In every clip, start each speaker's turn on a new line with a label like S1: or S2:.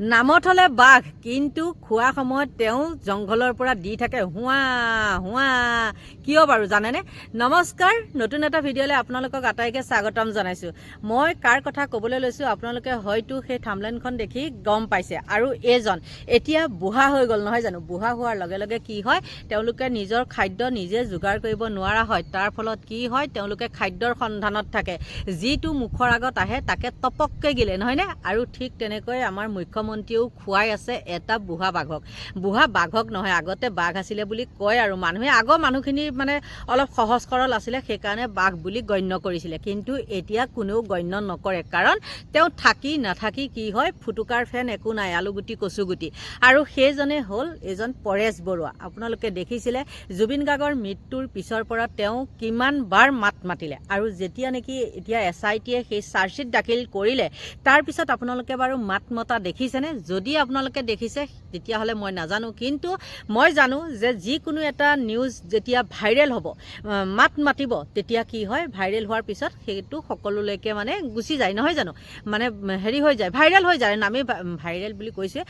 S1: নামত হ'লে বাঘ কিন্তু খোৱা সময়ত তেওঁ জংঘলৰ পৰা দি থাকে। হুৱা হুৱা। কিয় বাৰু জানেনে? নমস্কাৰ নতুন এটা ভিডিঅ'লৈ আপোনালোকক আটাইকে স্বাগতম জনাইছোঁ। মই কাৰ কথা ক'বলৈ লৈছোঁ আপোনালোকে হয়তো সেই থামলেনখন দেখি গম পাইছে। আৰু এইজন এতিয়া বুঢ়া হৈ গ'ল নহয় জানো? বুঢ়া হোৱাৰ লগে লগে কি হয়? তেওঁলোকে নিজৰ খাদ্য নিজে যোগাৰ কৰিব নোৱাৰা হয়। তাৰ ফলত কি হয়? তেওঁলোকে খাদ্যৰ সন্ধানত থাকে। যিটো মুখৰ আগত আহে তাকে টপককৈ গিলে নহয়নে? আৰু ঠিক তেনেকৈ আমাৰ মুখ্যমন্ত্ৰীয়েও খুৱাই আছে এটা বুঢ়া বাঘক। বুঢ়া বাঘক নহয় আগতে বাঘ আছিলে বুলি কয় আৰু মানুহে আগৰ মানুহখিনি মানে অলপ সহজ সৰল আছিলে সেইকাৰণে বাঘ বুলি গণ্য কৰিছিলে। কিন্তু এতিয়া কোনেও গণ্য নকৰে কাৰণ তেওঁ থাকি নাথাকি কি হয় ফুটুকাৰ ফেন একো নাই আলুগুটি কচুগুটি। আৰু সেইজনে হ'ল এজন পৰেশ বৰুৱা। আপোনালোকে দেখিছিলে জুবিন গাৰ্গৰ মৃত্যুৰ পিছৰ পৰা তেওঁ কিমান বাৰ মাত মাতিলে। আৰু যেতিয়া নেকি এতিয়া এছ আই টিয়ে সেই চাৰ্জশ্বিট দাখিল কৰিলে তাৰপিছত আপোনালোকে বাৰু মাত মতা দেখিছেনে যদি আপোনালোকে দেখিছে, তেতিয়াহ'লে মই নাজানো। কিন্তু মই জানো যে যিকোনো এটা নিউজ যেতিয়া ভাইৰেল হ'ব মাত মাতিব, তেতিয়া কি হয়? ভাইৰেল হোৱাৰ পিছত সেইটো সকলোলৈকে মানে গুচি যায়, নহয় জানো? মানে হেৰি হৈ যায় ভাইৰেল হৈ যায়, নামেই ভাইৰেল বুলি কৈছে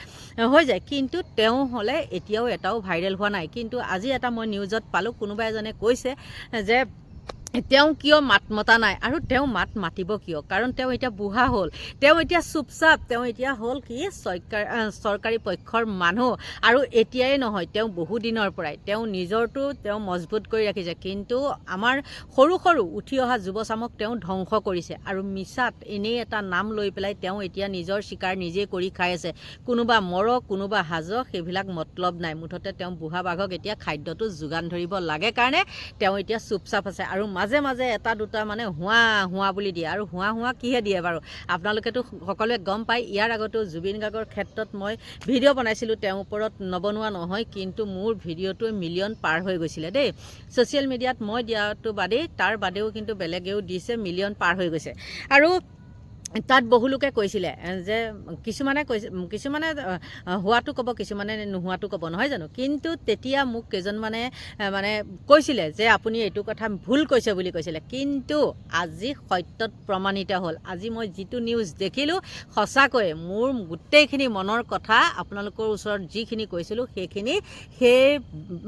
S1: হৈ যায়। কিন্তু তেওঁ হ'লে এতিয়াও এটাও ভাইৰেল হোৱা নাই। কিন্তু আজি এটা মই নিউজত পালোঁ, কোনোবা এজনে কৈছে যে তেওঁ কিয় মাত মতা নাই? আৰু তেওঁ মাত মাতিব কিয়? কাৰণ তেওঁ এতিয়া বুঢ়া হ'ল। তেওঁ এতিয়া চুপচাপ তেওঁ এতিয়া হ'ল কি? চৰকাৰ চৰকাৰী পক্ষৰ মানুহ। আৰু এতিয়াই নহয় তেওঁ বহু দিনৰ পৰাই। তেওঁ নিজৰটো তেওঁ মজবুত কৰি ৰাখিছে। কিন্তু আমাৰ সৰু সৰু উঠি অহা যুৱচামক তেওঁ ধ্বংস কৰিছে। আৰু মিছাত এনেই এটা নাম লৈ পেলাই তেওঁ এতিয়া নিজৰ চিকাৰ নিজে কৰি খাই আছে। কোনোবা মৰক কোনোবা সাজক সেইবিলাক মতলব নাই। মুঠতে তেওঁ বুঢ়া বাঘক এতিয়া খাদ্যটো যোগান ধৰিব লাগে কাৰণে তেওঁ এতিয়া চুপচাপ আছে। আৰু মাজে মাজে এটা দুটা মানে হুৱা হুৱা বুলি দিয়ে। আৰু হুৱা হুৱা কিহে দিয়ে বাৰু? আপোনালোকেতো সকলোৱে গম পায় ইয়াৰ আগতেও জুবিন গাৰ্গৰ ক্ষেত্ৰত মই ভিডিঅ' বনাইছিলোঁ তেওঁৰ ওপৰত নবনোৱা নহয় কিন্তু মোৰ ভিডিঅ'টোৱে মিলিয়ন পাৰ হৈ গৈছিলে দেই। ছ'চিয়েল মিডিয়াত মই দিয়াটো বাদেই তাৰ বাদেও কিন্তু বেলেগেও দিছে মিলিয়ন পাৰ হৈ গৈছে। আৰু তাত বহুলোকে কৈছিলে যে কিছুমানে কৈছে, কিছুমানে হোৱাটো ক'ব, কিছুমানে নোহোৱাটো ক'ব, নহয় জানো? কিন্তু তেতিয়া মোক কেইজনমানে মানে কৈছিলে যে আপুনি এইটো কথা ভুল কৈছে বুলি কৈছিলে। কিন্তু আজি সত্যত প্ৰমাণিত হ'ল। আজি মই যিটো নিউজ দেখিলোঁ সঁচাকৈয়ে মোৰ গোটেইখিনি মনৰ কথা আপোনালোকৰ ওচৰত যিখিনি কৈছিলোঁ, সেইখিনি সেই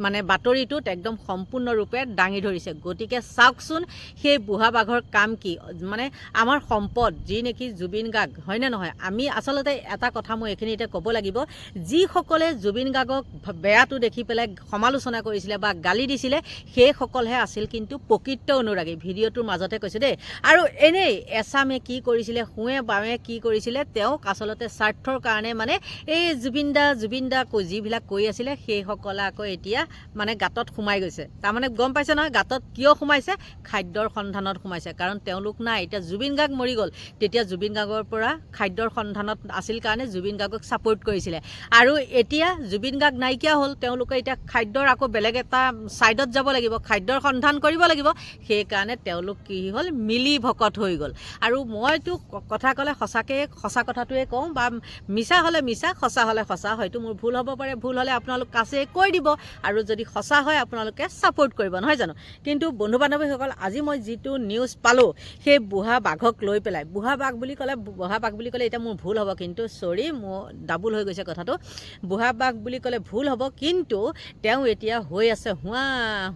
S1: মানে বাতৰিটোত একদম সম্পূৰ্ণৰূপে দাঙি ধৰিছে। গতিকে চাওকচোন, সেই বুঢ়া বাঘৰ কাম কি? মানে আমাৰ সম্পদ, যি নেকি জুবিন গাৰ্গ হয়নে নহয়? আমি আচলতে এটা কথা মই এইখিনিতে ক'ব লাগিব, যিসকলে জুবিন গাৰ্গক বেয়াটো দেখি পেলাই সমালোচনা কৰিছিলে বা গালি দিছিলে, সেইসকলহে আছিল কিন্তু প্ৰকৃত অনুৰাগী। ভিডিঅ'টোৰ মাজতে কৈছোঁ দেই। আৰু এনেই এছামে কি কৰিছিলে, সোঁৱে বাৱে কি কৰিছিলে, তেওঁক আচলতে স্বাৰ্থৰ কাৰণে মানে এই জুবিন দা জুবিন দা যিবিলাক কৈ আছিলে, সেইসকলে আকৌ এতিয়া মানে গাঁতত সোমাই গৈছে। তাৰমানে গম পাইছে নহয়, গাঁতত কিয় সোমাইছে? খাদ্যৰ সন্ধানত সোমাইছে। কাৰণ তেওঁলোক নাই, এতিয়া জুবিন গাৰ্গ মৰি গ'ল। তেতিয়া জুবিন গাৰ্গৰ পৰা খাদ্যৰ সন্ধানত আছিল কাৰণে জুবিন গাৰ্গক ছাপোৰ্ট কৰিছিলে। আৰু এতিয়া জুবিন গাৰ্গ নাইকিয়া হ'ল তেওঁলোকে এতিয়া খাদ্যৰ আকৌ বেলেগ এটা ছাইডত যাব লাগিব খাদ্যৰ সন্ধান কৰিব লাগিব। সেইকাৰণে তেওঁলোক কি হ'ল মিলি ভকত হৈ গ'ল। আৰু মইতো কথা ক'লে সঁচাকৈ সঁচা কথাটোৱে কওঁ বা মিছা হ'লে মিছা সঁচা হ'লে সঁচা। হয়তো মোৰ ভুল হ'ব পাৰে ভুল হ'লে আপোনালোক কাছে কৈ দিব। আৰু যদি সঁচা হয় আপোনালোকে ছাপোৰ্ট কৰিব নহয় জানো? কিন্তু বন্ধু বান্ধৱীসকল আজি মই যিটো নিউজ পালোঁ সেই বুঢ়া বাঘক লৈ পেলাই বুঢ়া বাঘ বুলি ক'লে বুঢ়া বাঘ বুলি ক'লে এতিয়া মোৰ ভুল হ'ব। কিন্তু চৰি মোৰ ডাবুল হৈ গৈছে কথাটো। বুঢ়া বাঘ বুলি ক'লে ভুল হ'ব কিন্তু তেওঁ এতিয়া হৈ আছে। হুৱা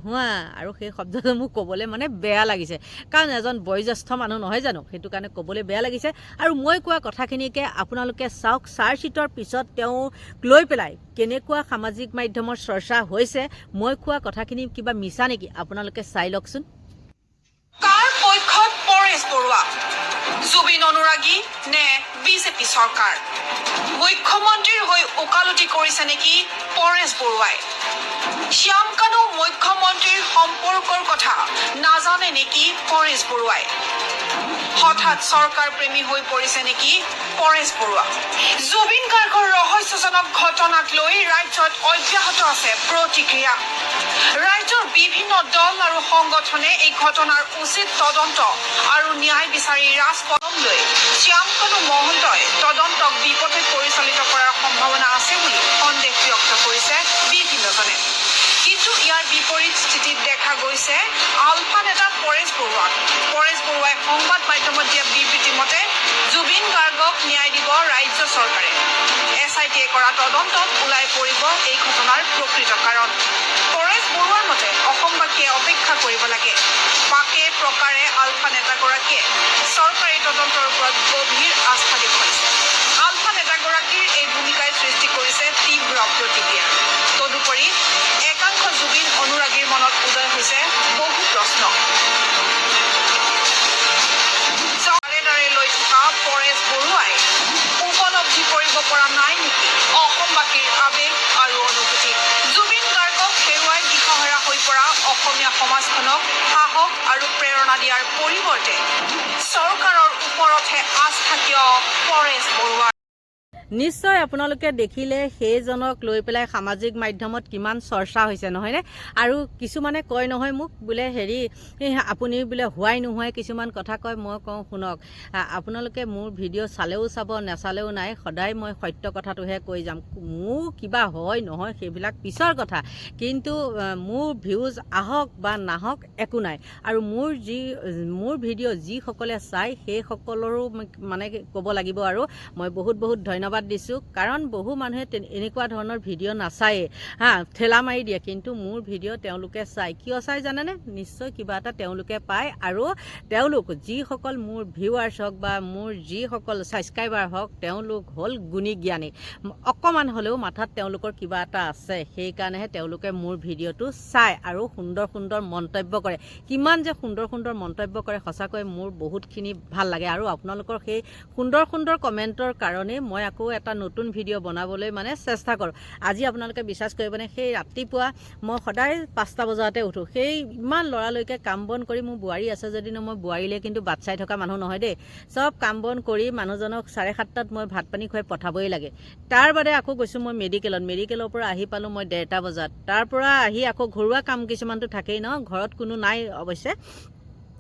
S1: হুৱা। আৰু সেই শব্দটো মোক ক'বলৈ মানে বেয়া লাগিছে। কাৰণ এজন বয়োজ্যেষ্ঠ মানুহ নহয় জানো? সেইটো কাৰণে ক'বলৈ বেয়া লাগিছে। আৰু মই কোৱা কথাখিনিকে আপোনালোকে চাওক চাৰ্জশ্বিটৰ পিছত তেওঁ লৈ পেলাই কেনেকুৱা সামাজিক মাধ্যমৰ চৰ্চা হৈছে মই কোৱা কথাখিনি কিবা মিছা নেকি? আপোনালোকে চাই লওকচোন।
S2: জুবিন অনুৰাগী নে বিজেপি চৰকাৰ? মুখ্যমন্ত্ৰীৰ হৈ ওকালতি কৰিছে নেকি পৰেশ বৰুৱাই? শ্যাম কানু মুখ্যমন্ত্ৰীৰ সম্পৰ্কৰ কথা নাজানে নেকি পৰেশ বৰুৱাই? হঠাৎ চৰকাৰ প্ৰেমী হৈ পৰিছে নেকি পৰেশ বৰুৱা? ৰহস্যজনক ঘটনাক লৈ ৰাজ্যত অব্যাহত আছে প্ৰতিক্ৰিয়া। ৰাজ্যৰ বিভিন্ন দল আৰু সংগঠনে এই ঘটনাৰ উচিত তদন্ত আৰু ন্যায় বিচাৰি ৰাজপথম লৈ শ্যামকানু মহন্তই তদন্তক বিপথে পৰিচালিত কৰাৰ সম্ভাৱনা আছে বুলি সন্দেহ ব্যক্ত কৰিছে বিভিন্নজনে। কিন্তু ইয়াৰ বিপৰীত স্থিতিত দেখা গৈছে আলফা নেতা পৰেশ বৰুৱাক পৰেশ বৰুৱাই সংবাদ মাধ্যমত দিয়া বিবৃতি মতে জুবিন গাৰ্গক ন্যায় দিব ৰাজ্য চৰকাৰে। টিয়ে কৰা তদন্তত ওলাই পৰিব এই ঘটনাৰ প্ৰকৃত কাৰণ। পৰেশ বৰুৱাৰ মতে অসমবাসীয়ে অপেক্ষা কৰিব লাগে। পাকে প্ৰকাৰে আলফা নেতাগৰাকীয়ে চৰকাৰী তদন্তৰ ওপৰত গভীৰ আস্থা দেখুৱাইছে। দিয়াৰ পৰিৱৰ্তে চৰকাৰৰ ওপৰতহে আস্থা কিয় পৰেশ বৰুৱাৰ?
S1: নিশ্চয় আপোনালোকে দেখিলে সেইজনক লৈ পেলাই সামাজিক মাধ্যমত কিমান চৰ্চা হৈছে নহয়নে? আৰু কিছুমানে কয় নহয় মোক বোলে হেৰি আপুনি বোলে হোৱাই নোহোৱাই কিছুমান কথা কয় মই কওঁ শুনক আপোনালোকে মোৰ ভিডিঅ' চালেও চাব নেচালেও নাই সদায় মই সত্য কথাটোহে কৈ যাম। মোৰ কিবা হয় নহয় সেইবিলাক পিছৰ কথা। কিন্তু মোৰ ভিউজ আহক বা নাহক একো নাই। আৰু মোৰ যি মোৰ ভিডিঅ' যিসকলে চাই সেইসকলৰো মানে ক'ব লাগিব আৰু মই বহুত বহুত ধন্যবাদ। দিছোঁ কাৰণ বহু মানুহে এনেকুৱা ধৰণৰ ভিডিঅ' নাচায়েই। হা ঠেলা মাৰি দিয়ে কিন্তু মোৰ ভিডিঅ' তেওঁলোকে চাই। কিয় চাই জানেনে? নিশ্চয় কিবা এটা তেওঁলোকে পায় আৰু তেওঁলোক যিসকল মোৰ ভিউৱাৰ্ছ হওক বা মোৰ যিসকল ছাবস্ক্ৰাইবাৰ হওক তেওঁলোক হ'ল গুণী জ্ঞানী। অকণমান হ'লেও মাথাত তেওঁলোকৰ কিবা এটা আছে সেইকাৰণেহে তেওঁলোকে মোৰ ভিডিঅ'টো চায় আৰু সুন্দৰ সুন্দৰ মন্তব্য কৰে। কিমান যে সুন্দৰ সুন্দৰ মন্তব্য কৰে সঁচাকৈ মোৰ বহুতখিনি ভাল লাগে। আৰু আপোনালোকৰ সেই সুন্দৰ সুন্দৰ কমেণ্টৰ কাৰণেই মই আকৌ এটা নতুন ভিডিঅ' বনাবলৈ মানে চেষ্টা কৰোঁ। আজি আপোনালোকে বিশ্বাস কৰিবনে সেই ৰাতিপুৱা মই সদায় পাঁচটা বজাতে উঠোঁ। সেই ইমান লৰালৈকে কাম বন কৰি মোৰ বোৱাৰী আছে যদিনো মই বোৱাৰীলৈ কিন্তু বাট চাই থকা মানুহ নহয় দেই। চব কাম বন কৰি মানুহজনক চাৰে সাতটাত মই ভাত পানী খুৱাই পঠাবই লাগে। তাৰ বাদে আকৌ গৈছোঁ মই মেডিকেলত। মেডিকেলৰ পৰা আহি পালোঁ মই ডেৰটা বজাত। তাৰ পৰা আহি আকৌ ঘৰুৱা কাম কিছুমানতো থাকেই ন? ঘৰত কোনো নাই অৱশ্যে।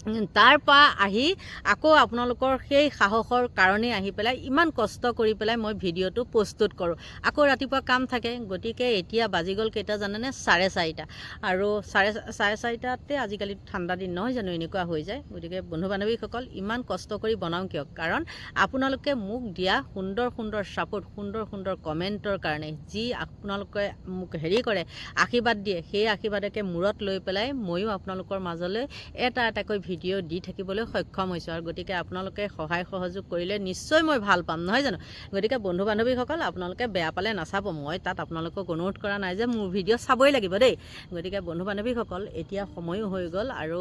S1: তাৰ পৰা আহি আকৌ আপোনালোকৰ সেই সাহসৰ কাৰণেই আহি পেলাই ইমান কষ্ট কৰি পেলাই মই ভিডিঅ'টো প্ৰস্তুত কৰোঁ। আকৌ ৰাতিপুৱা কাম থাকে, গতিকে এতিয়া বাজি গ'ল কেইটা জানেনে? চাৰে চাৰিটা। আৰু চাৰে চাৰে চাৰিটাতে আজিকালি ঠাণ্ডা দিন নহয় জানো? এনেকুৱা হৈ যায়। গতিকে বন্ধু বান্ধৱীসকল ইমান কষ্ট কৰি বনাওঁ কিয় কাৰণ আপোনালোকে মোক দিয়া সুন্দৰ সুন্দৰ ছাপোৰ্ট সুন্দৰ সুন্দৰ কমেণ্টৰ কাৰণে, যি আপোনালোকে মোক হেৰি কৰে, আশীৰ্বাদ দিয়ে, সেই আশীৰ্বাদকে মূৰত লৈ পেলাই ময়ো আপোনালোকৰ মাজলৈ এটা এটাকৈ ভিডিঅ' দি থাকিবলৈ সক্ষম হৈছোঁ আৰু গতিকে আপোনালোকে সহায় সহযোগ কৰিলে নিশ্চয় মই ভালো পাম, নহয় জানো? গতিকে বন্ধু বান্ধৱীসকল আপোনালোকে বেয়া পালে নাচাব। মই তাত আপোনালোকক অনুৰোধ কৰা নাই যে মোৰ ভিডিঅ' চাবই লাগিব দেই। গতিকে বন্ধু বান্ধৱীসকল এতিয়া সময়ো হৈ গ'ল আৰু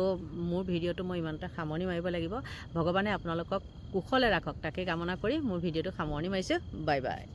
S1: মোৰ ভিডিঅ'টো মই ইমানতে সামৰণি মাৰিব লাগিব। ভগৱানে আপোনালোকক কুশলে ৰাখক। তাকে কামনা কৰি মোৰ ভিডিঅ'টো সামৰণি মাৰিছোঁ। Bye bye